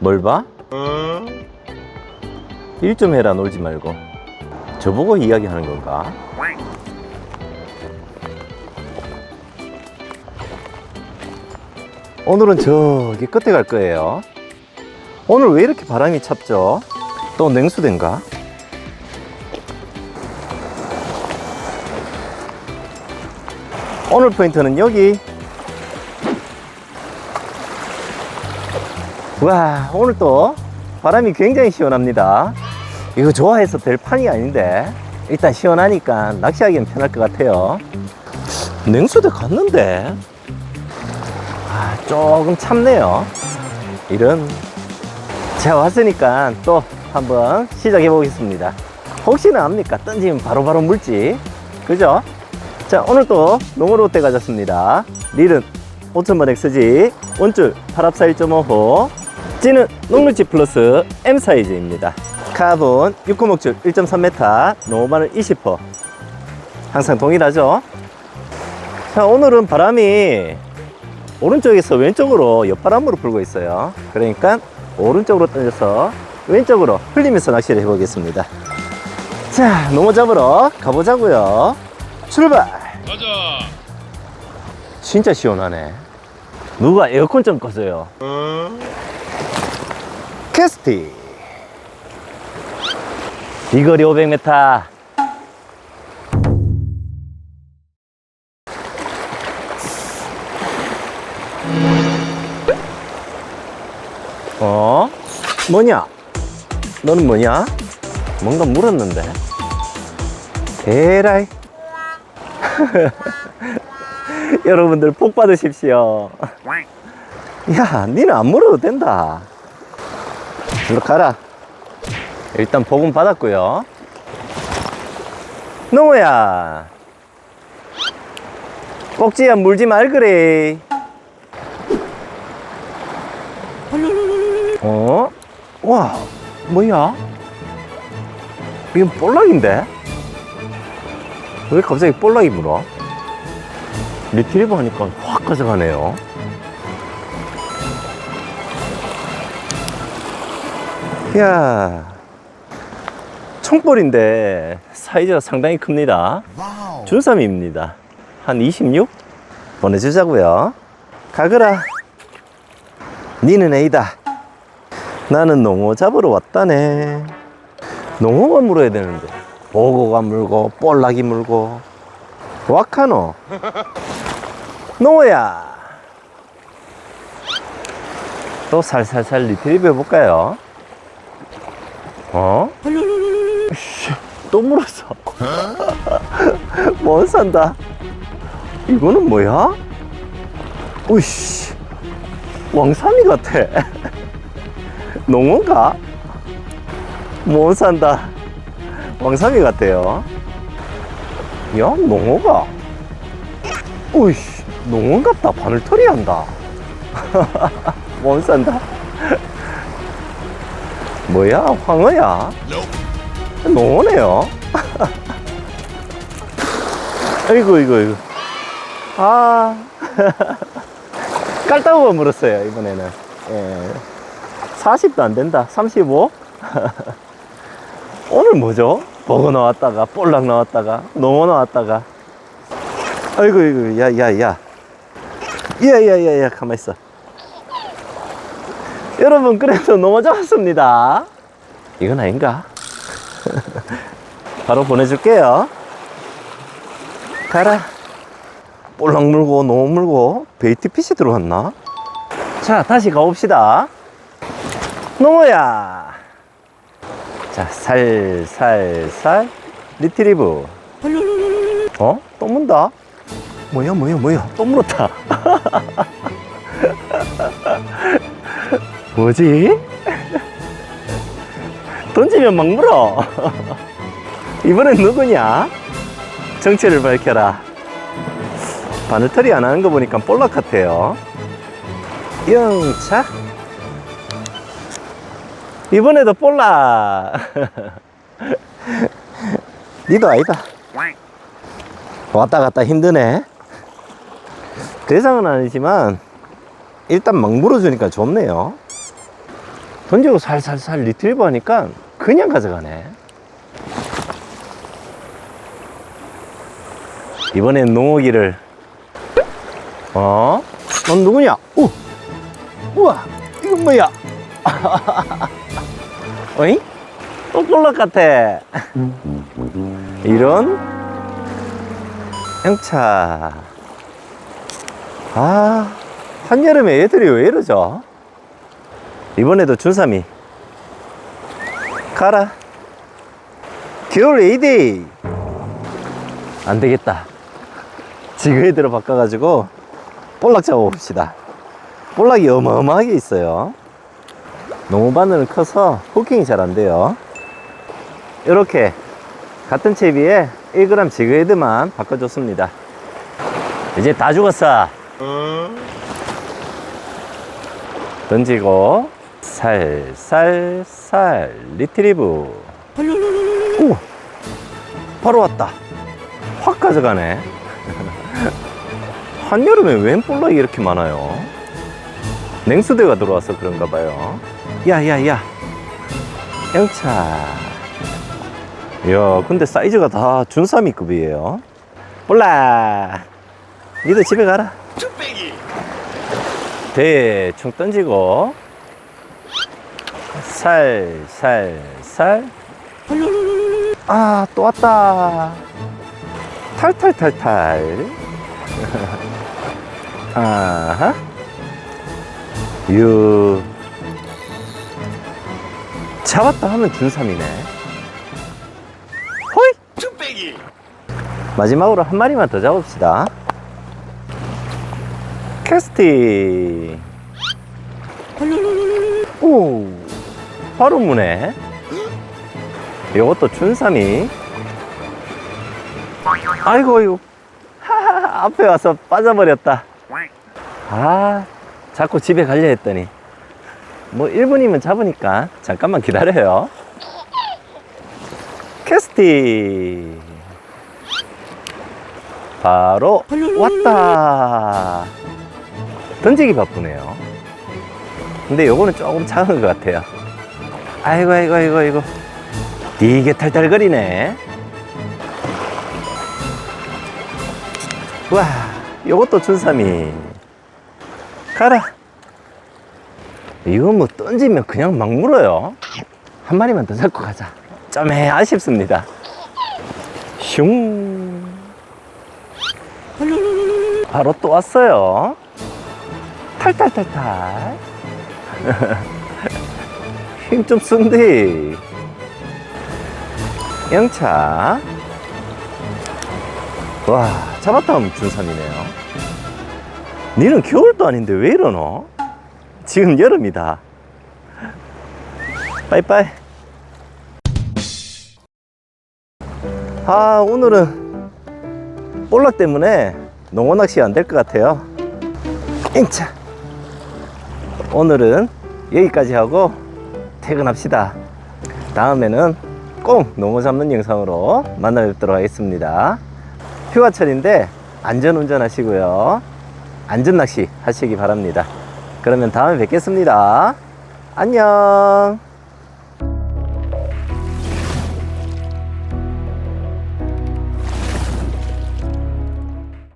뭘 봐? 일좀 해라 놀지 말고 저보고 이야기하는 건가? 오늘은 저기 끝에 갈 거예요 오늘 왜 이렇게 바람이 찹죠? 또 냉수된가? 오늘 포인트는 여기 와 오늘 또 바람이 굉장히 시원합니다. 이거 좋아해서 될 판이 아닌데 일단 시원하니까 낚시하기엔 편할 것 같아요. 냉수대 갔는데 아, 조금 참네요. 이런 제가 왔으니까 또 한번 시작해 보겠습니다. 혹시나 압니까? 던지면 바로바로 물지. 그죠? 자 오늘 또 농어롯데 가졌습니다. 릴은 5000번 XG 원줄 8합사 1.5호 찌는 녹루치 플러스 M 사이즈입니다. 카본 6구목줄 1.3m 노바늘 20호 항상 동일하죠? 자 오늘은 바람이 오른쪽에서 왼쪽으로 옆바람으로 불고 있어요. 그러니까 오른쪽으로 던져서 왼쪽으로 흘리면서 낚시를 해보겠습니다. 자 농어 잡으러 가보자고요. 출발! 가자. 진짜 시원하네. 누가 에어컨 좀 꺼줘요 캐스티 비거리 500m 어? 뭐냐? 너는 뭐냐? 뭔가 물었는데 에라이 여러분들 복 받으십시오 야 니는 안 물어도 된다 일로 가라. 일단 복은 받았고요. 노야. 꼭지야 물지 말 그래. 어? 와 뭐야? 이건 볼락인데? 왜 갑자기 볼락이 물어? 리트리버 하니까 확 가져가네요 이야 총볼인데 사이즈가 상당히 큽니다. 준삼입니다. 한 26? 보내주자고요. 가거라. 니는 A다. 나는 농어 잡으러 왔다네. 농어가 물어야 되는데. 보고가 물고 볼락이 물고. 와카노. 농어야. 또 살살살 리트리브 해볼까요? 어? 씨, 또 물었어. 못 산다. 이거는 뭐야? 우씨, 왕삼이 같아. 농어가? 못 산다. 왕삼이 같아요. 야, 농어가? 우씨, 농어 같다. 바늘털이 한다. 못 산다. 뭐야 황어야 농어네요. 아이고 이거 이거. 아. 깔따구가 물었어요 이번에는. 예. 40도 안 된다. 35 오늘 뭐죠? 버거 나왔다가 볼락 나왔다가 농어 나왔다가. 아이고 이거 야 야 야. 야 야 야 야 가만 있어. 여러분 그래도 너무 잡았습니다. 이건 아닌가? 바로 보내줄게요 가라 볼락 물고 너무 물고 베이트핏이 들어왔나? 자 다시 가봅시다 농어야 자 살살살 리트리브 어? 또 문다? 뭐야 뭐야 뭐야 또 물었다 뭐지? 던지면 막 물어. 이번엔 누구냐? 정체를 밝혀라. 바늘털이 안 하는 거 보니까 볼락 같아요. 영차. 이번에도 볼락. 니도 아니다. 왔다 갔다 힘드네. 대상은 아니지만 일단 막 물어주니까 좋네요. 던지고 살살살 리트리버 하니까 그냥 가져가네. 이번엔 농어기를 어? 넌 누구냐? 오! 우와! 이건 뭐야? 어잉? 또 볼락 같아. 이런 영차. 아, 한여름에 애들이 왜 이러죠? 이번에도 준삼이. 가라. 겨울 에이데이. 안 되겠다. 지그헤드로 바꿔가지고 볼락 잡아봅시다. 볼락이 어마어마하게 있어요. 너무 바늘은 커서 후킹이 잘 안 돼요. 이렇게 같은 채비에 1g 지그헤드만 바꿔줬습니다. 이제 다 죽었어. 던지고 살살살 리트리브. 오, 바로 왔다. 확 가져가네. 한여름에 웬 볼락이 이렇게 많아요? 냉수대가 들어와서 그런가 봐요. 야, 야, 야. 근데 사이즈가 다 준삼이급이에요. 볼락. 니도 집에 가라. 대충 던지고. 살, 살, 살. 아, 또 왔다. 탈탈탈탈. 아하. 유. 잡았다 하면 준삼이네. 호이! 마지막으로 한 마리만 더 잡읍시다. 캐스팅. 오, 바로 무네. 이것도 준삼이. 아이고, 이거. 하하, 앞에 와서 빠져버렸다. 아, 자꾸 집에 가려 했더니. 뭐 1분이면 잡으니까 잠깐만 기다려요. 캐스팅. 바로 왔다. 던지기 바쁘네요. 근데 요거는 조금 작은 것 같아요. 아이고, 아이고, 아이고, 아이고. 이게 탈탈거리네. 와, 요것도 준삼이. 가라. 이거 뭐 던지면 그냥 막 물어요. 한 마리만 더 잡고 가자. 좀 해, 아쉽습니다. 슝. 바로 또 왔어요. 탈탈탈탈. 힘 좀 쓴디. 영차. 와, 잡았다 하면 준삼이네요. 니는 겨울도 아닌데 왜 이러노? 지금 여름이다. 빠이빠이. 아, 오늘은 볼락 때문에 농어 낚시 안 될 것 같아요. 잉차. 오늘은 여기까지 하고 퇴근합시다. 다음에는 꼭 농어 잡는 영상으로 만나 뵙도록 하겠습니다. 휴가철인데 안전 운전하시고요. 안전 낚시 하시기 바랍니다. 그러면 다음에 뵙겠습니다. 안녕.